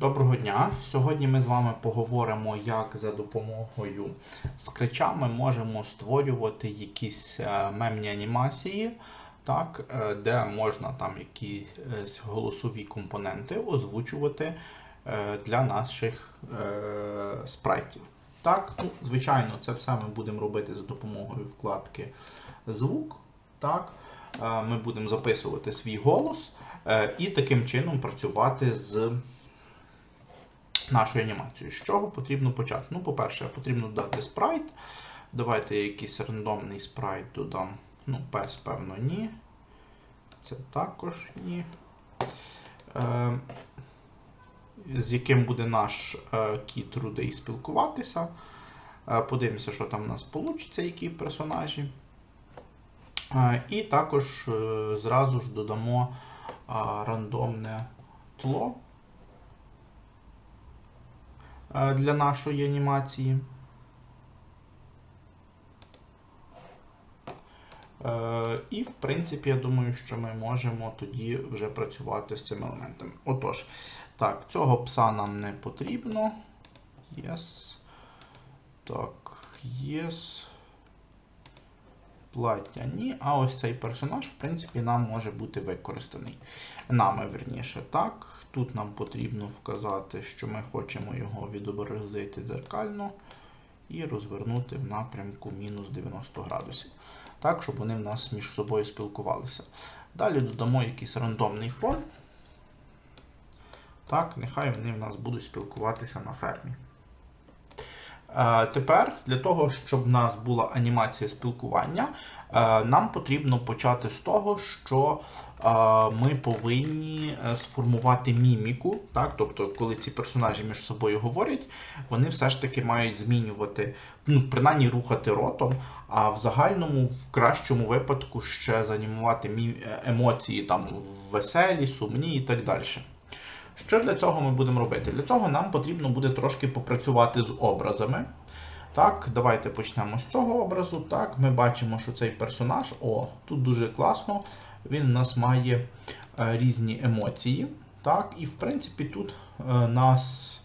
Доброго дня! Сьогодні ми з вами поговоримо, як за допомогою скреча ми можемо створювати якісь е, мемні анімації, так, е, де можна там якісь голосові компоненти озвучувати е, для наших спрайтів. Так, ну, звичайно, це все ми будемо робити за допомогою вкладки звук. Так, ми будемо записувати свій голос і таким чином працювати з нашою анімацією. З чого потрібно почати? Ну, по-перше, потрібно додати спрайт. Давайте я якийсь рандомний спрайт додам. Ну, пес, певно, ні. Це також ні. Е, з яким буде наш е, кіт рудий спілкуватися. Е, подивимося, що там в нас вийде, які персонажі. Е, і також е, зразу ж додамо е, рандомне тло для нашої анімації. Е, І, в принципі, я думаю, що ми можемо тоді вже працювати з цими елементами. Отож, так, цього пса нам не потрібно. Yes. Так, yes. Плаття ні. А ось цей персонаж, в принципі, нам може бути використаний. Нами, верніше, так. Тут нам потрібно вказати, що ми хочемо його відобразити дзеркально і розвернути в напрямку мінус 90 градусів. Так, щоб вони в нас між собою спілкувалися. Далі додамо якийсь рандомний фон. Так, нехай вони в нас будуть спілкуватися на фермі. Е, Тепер для того, щоб в нас була анімація спілкування, е, нам потрібно почати з того, що е, ми повинні сформувати міміку. Так? Тобто, коли ці персонажі між собою говорять, вони все ж таки мають змінювати, ну, принаймні рухати ротом, а в загальному, в кращому випадку, ще занімувати емоції там веселі, сумні і так далі. Що для цього ми будемо робити? Для цього нам потрібно буде трошки попрацювати з образами. Так, давайте почнемо з цього образу. Так, ми бачимо, що цей персонаж, о, тут дуже класно, він у нас має е, різні емоції. Так, і в принципі тут е, нас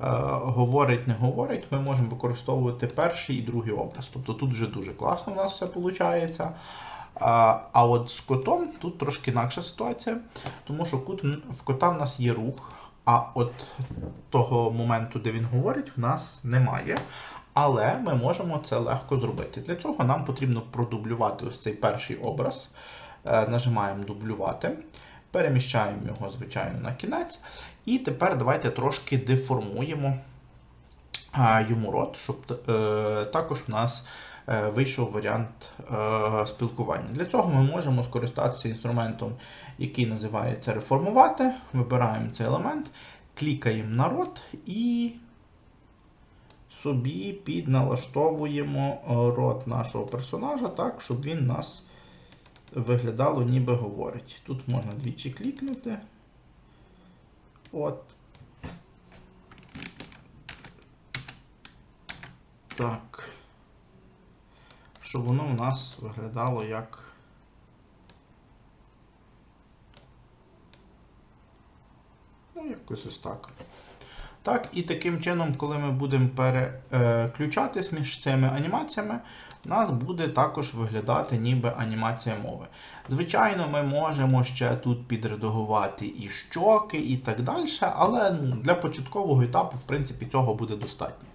е, говорить, не говорить, ми можемо використовувати перший і другий образ. Тобто тут вже дуже класно у нас все виходить. А, от з котом тут трошки інакша ситуація, тому що кут, в кота в нас є рух, а от того моменту, де він говорить, в нас немає. Але ми можемо це легко зробити. Для цього нам потрібно продублювати ось цей перший образ. Е, нажимаємо дублювати, переміщаємо його, звичайно, на кінець. І тепер давайте трошки деформуємо йому рот, щоб е, також в нас е, вийшов варіант е, спілкування. Для цього ми можемо скористатися інструментом, який називається реформувати. Вибираємо цей елемент, клікаємо на рот і собі підналаштовуємо е, рот нашого персонажа так, щоб він нас виглядало, ніби говорить. Тут можна двічі клікнути. От. Так. Щоб воно у нас виглядало як. Ну, якось ось так. Так, і таким чином, коли ми будемо переключатись між цими анімаціями, у нас буде також виглядати ніби анімація мови. Звичайно, ми можемо ще тут підредагувати і щоки, і так далі, але для початкового етапу, в принципі, цього буде достатньо.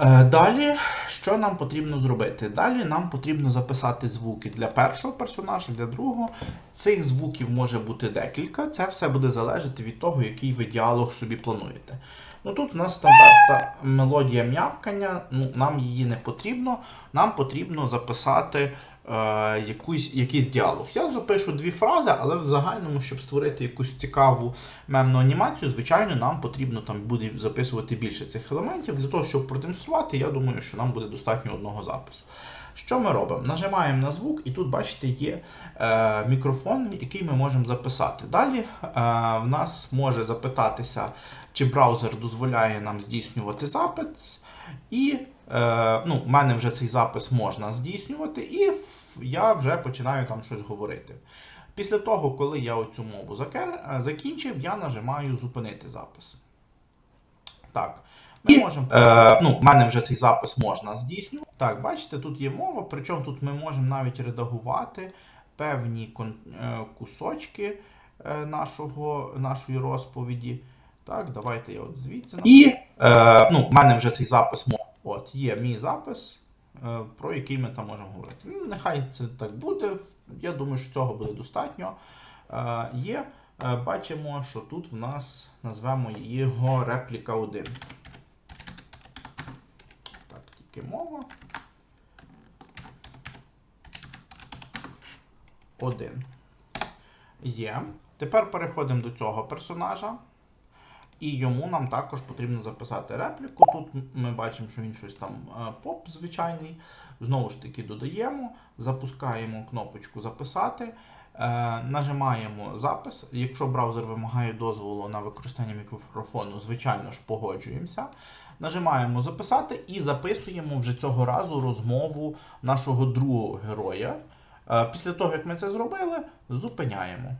Е, Далі, що нам потрібно зробити? Далі нам потрібно записати звуки для першого персонажа, для другого. Цих звуків може бути декілька. Це все буде залежати від того, який ви діалог собі плануєте. Ну Тут у нас стандартна мелодія м'явкання, ну, нам її не потрібно. Нам потрібно записати якусь, якийсь діалог. Я запишу дві фрази, але в загальному, щоб створити якусь цікаву мемну анімацію, звичайно, нам потрібно там буде записувати більше цих елементів. Для того, щоб продемонструвати, я думаю, що нам буде достатньо одного запису. Що ми робимо? Нажимаємо на звук, і тут, бачите, є е, мікрофон, який ми можемо записати. Далі е, в нас може запитатися, чи браузер дозволяє нам здійснювати запис. І е, ну, в мене вже цей запис можна здійснювати, і я вже починаю там щось говорити. Після того, коли я оцю мову е, закінчив, я нажимаю зупинити запис. Так. Ми можемо. Е, ну, в мене вже цей запис можна здійснювати. Так, бачите, тут є мова, причому тут ми можемо навіть редагувати певні е, кусочки е, нашого, нашої розповіді. Так, давайте я от звідси. І е, ну, в мене вже цей запис От, є мій запис, про який ми там можемо говорити. Ну, нехай це так буде. Я думаю, що цього буде достатньо. Е, є. Е, бачимо, що тут в нас назвемо його репліка 1. Так, тільки мова. 1. Є. Тепер переходимо до цього персонажа. І йому нам також потрібно записати репліку. Тут ми бачимо, що він щось там е, поп звичайний. Знову ж таки додаємо, запускаємо кнопочку Записати, е, нажимаємо запис. Якщо браузер вимагає дозволу на використання мікрофону, звичайно ж погоджуємося. Нажимаємо записати і записуємо вже цього разу розмову нашого другого героя. Е, Після того, як ми це зробили, зупиняємо.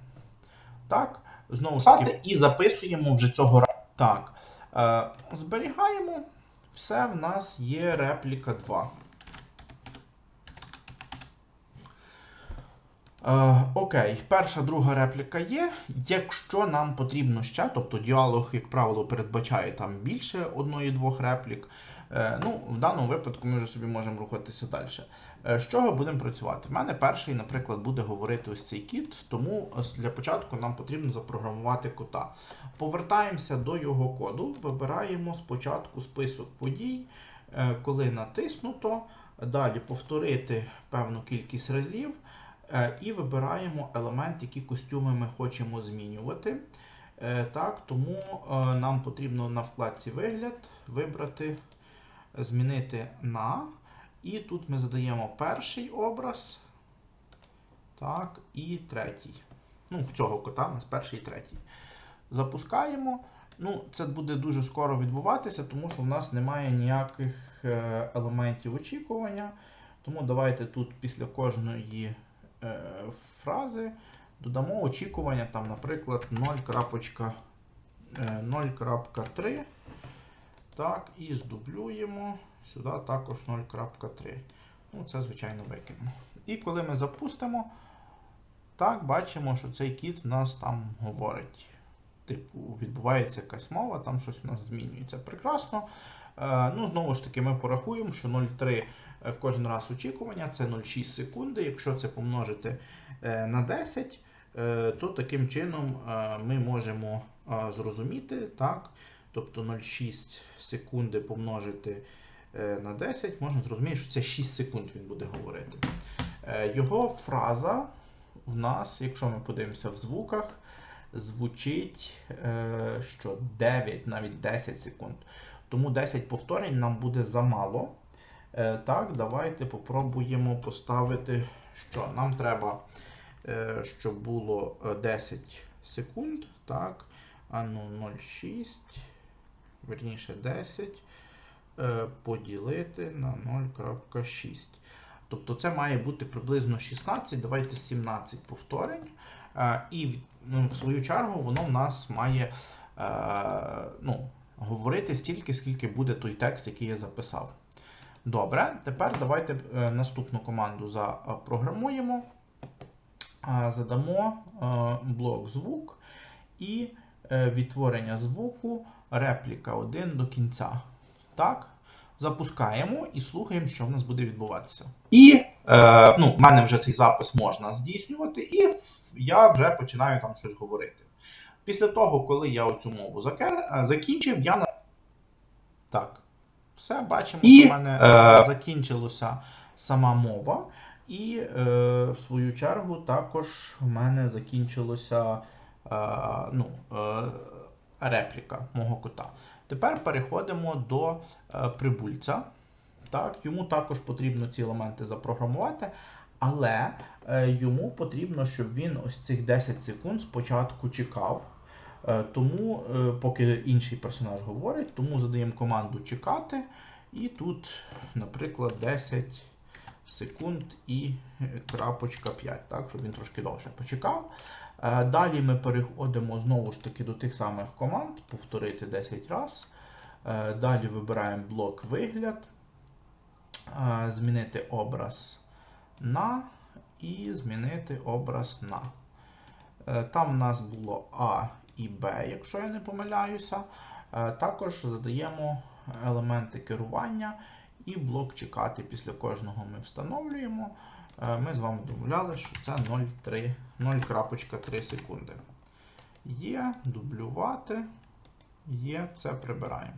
Так, знову ж таки, і записуємо вже цього разу. Так. Е, зберігаємо. Все, в нас є репліка 2. Е, окей, перша, друга репліка є. Якщо нам потрібно ще, тобто діалог, як правило, передбачає там більше одної-двох реплік. Е, ну, в даному випадку ми вже собі можемо рухатися далі. Е, з чого будемо працювати? В мене перший, наприклад, буде говорити ось цей кіт, тому для початку нам потрібно запрограмувати кота. Повертаємося до його коду, вибираємо спочатку список подій, е, коли натиснуто, далі повторити певну кількість разів. Е, І вибираємо елемент, які костюми ми хочемо змінювати. Е, Так, тому е, нам потрібно на вкладці Вигляд вибрати, змінити на. І тут ми задаємо перший образ. Так, і третій. Ну, цього кота у нас перший і третій. Запускаємо. Ну, це буде дуже скоро відбуватися, тому що в нас немає ніяких е, елементів очікування. Тому давайте тут після кожної е, фрази додамо очікування, там, наприклад, 0.3. 0.3. Так, і здублюємо сюди також 0.3. Ну, це, звичайно, викинемо. І коли ми запустимо, так, бачимо, що цей кіт нас там говорить. Типу, відбувається якась мова, там щось у нас змінюється. Прекрасно. Е, ну, знову ж таки, ми порахуємо, що 0,3 е, кожен раз очікування це 0,6 секунди. Якщо це помножити е, на 10, е, то таким чином ми можемо зрозуміти, так, тобто 0,6 секунди помножити е, на 10, можна зрозуміти, що це 6 секунд він буде говорити. Е, Його фраза в нас, якщо ми подивимося в звуках, звучить е, що 9, навіть 10 секунд. Тому 10 повторень нам буде замало. Так, давайте попробуємо поставити, що нам треба, щоб було е, 10 секунд. Так, а ну 0,6, верніше 10 е, поділити на 0,6. Тобто це має бути приблизно 16, давайте 17 повторень. Е, І в- ну, свою чергу воно в нас має е, ну, говорити стільки, скільки буде той текст, який я записав. Добре, тепер давайте наступну команду запрограмуємо. Задамо блок звук і відтворення звуку репліка 1 до кінця. Так, запускаємо і слухаємо, що в нас буде відбуватися. І е, ну, в мене вже цей запис можна здійснювати, і я вже починаю там щось говорити. Після того, коли я оцю мову закер, е, закінчив, я. Так. Все, бачимо, І, що в мене е, закінчилася сама мова. І е, в свою чергу також в мене закінчилося е, ну, е, репліка мого кота. Тепер переходимо до е, прибульця. Так, йому також потрібно ці елементи запрограмувати, але е, йому потрібно, щоб він ось цих 10 секунд спочатку чекав. Е, тому, поки інший персонаж говорить, тому задаємо команду чекати. І тут, наприклад, 10 секунд і крапочка 5, так, щоб він трошки довше почекав. Е, Далі ми переходимо знову ж таки до тих самих команд, повторити 10 разів. Е, Далі вибираємо блок вигляд, е, змінити образ на і змінити образ на. Там в нас було А і Б, якщо я не помиляюся. Також задаємо елементи керування і блок чекати. Після кожного ми встановлюємо. Е, Ми з вами домовляли, що це 0,3 0,3 секунди. Є, дублювати, є, це прибираємо.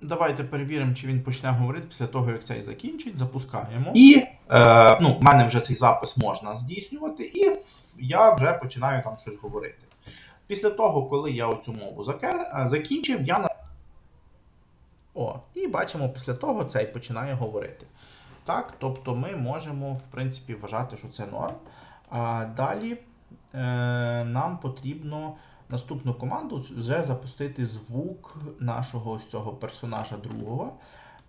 Давайте перевіримо, чи він почне говорити після того, як цей закінчить. Запускаємо. І е, ну, в мене вже цей запис можна здійснювати, і я вже починаю там щось говорити. Після того, коли я оцю мову закер, е, закінчив, я на. О, і бачимо, після того цей починає говорити. Так, тобто ми можемо, в принципі, вважати, що це норм. А далі е, нам потрібно наступну команду вже запустити звук нашого ось цього персонажа другого.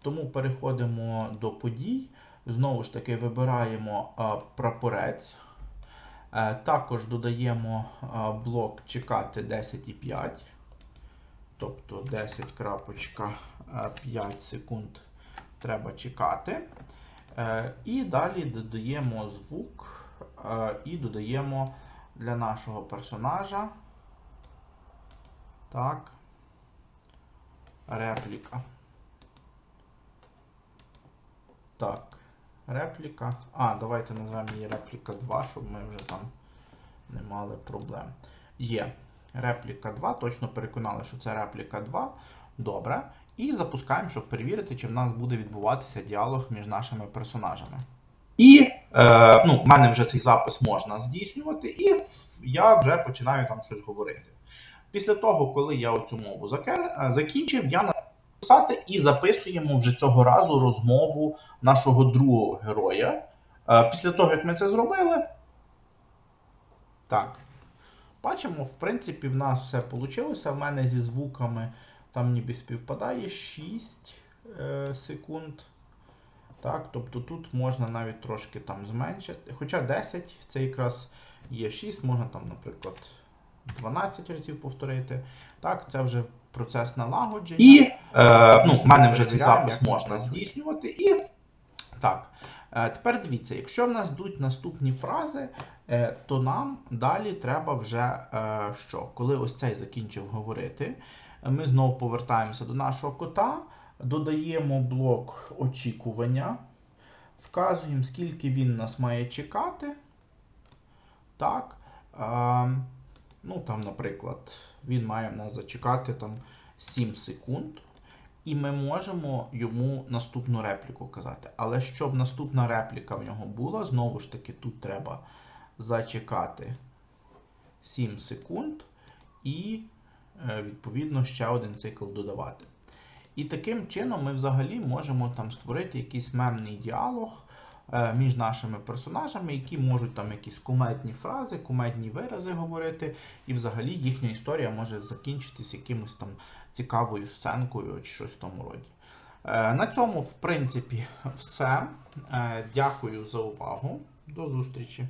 Тому переходимо до подій. Знову ж таки, вибираємо прапорець. Е, також додаємо блок чекати 10,5. Тобто 10.5 секунд треба чекати. Е, І далі додаємо звук е, і додаємо для нашого персонажа. Так. Репліка. Так. Репліка. А, давайте назвемо її репліка 2, щоб ми вже там не мали проблем. Є. Репліка 2. Точно переконали, що це репліка 2. Добре. І запускаємо, щоб перевірити, чи в нас буде відбуватися діалог між нашими персонажами. І е, ну, в мене вже цей запис можна здійснювати, і я вже починаю там щось говорити. Після того, коли я оцю мову е, закінчив, я написати і записуємо вже цього разу розмову нашого другого героя. Е, Після того, як ми це зробили. Так. Бачимо, в принципі, в нас все вийшло. В мене зі звуками там ніби співпадає 6 е, секунд. Так, тобто тут можна навіть трошки там зменшити. Хоча 10 це якраз є 6, можна там, наприклад, 12 разів повторити. Так, це вже процес налагодження. І е, ну, в мене вже цей запис можна здійснювати. І так. Е, Тепер дивіться, якщо в нас йдуть наступні фрази, е, то нам далі треба вже е, що? Коли ось цей закінчив говорити, е, ми знову повертаємося до нашого кота, додаємо блок очікування, вказуємо, скільки він нас має чекати. Так. Ну, там, наприклад, він має в нас зачекати там 7 секунд. І ми можемо йому наступну репліку казати. Але щоб наступна репліка в нього була, знову ж таки, тут треба зачекати 7 секунд і, відповідно, ще один цикл додавати. І таким чином ми взагалі можемо там створити якийсь мемний діалог е, між нашими персонажами, які можуть там якісь кумедні фрази, кумедні вирази говорити, і взагалі їхня історія може закінчитись якимось там цікавою сценкою чи щось в тому роді. Е, На цьому, в принципі, все. Е, Дякую за увагу. До зустрічі!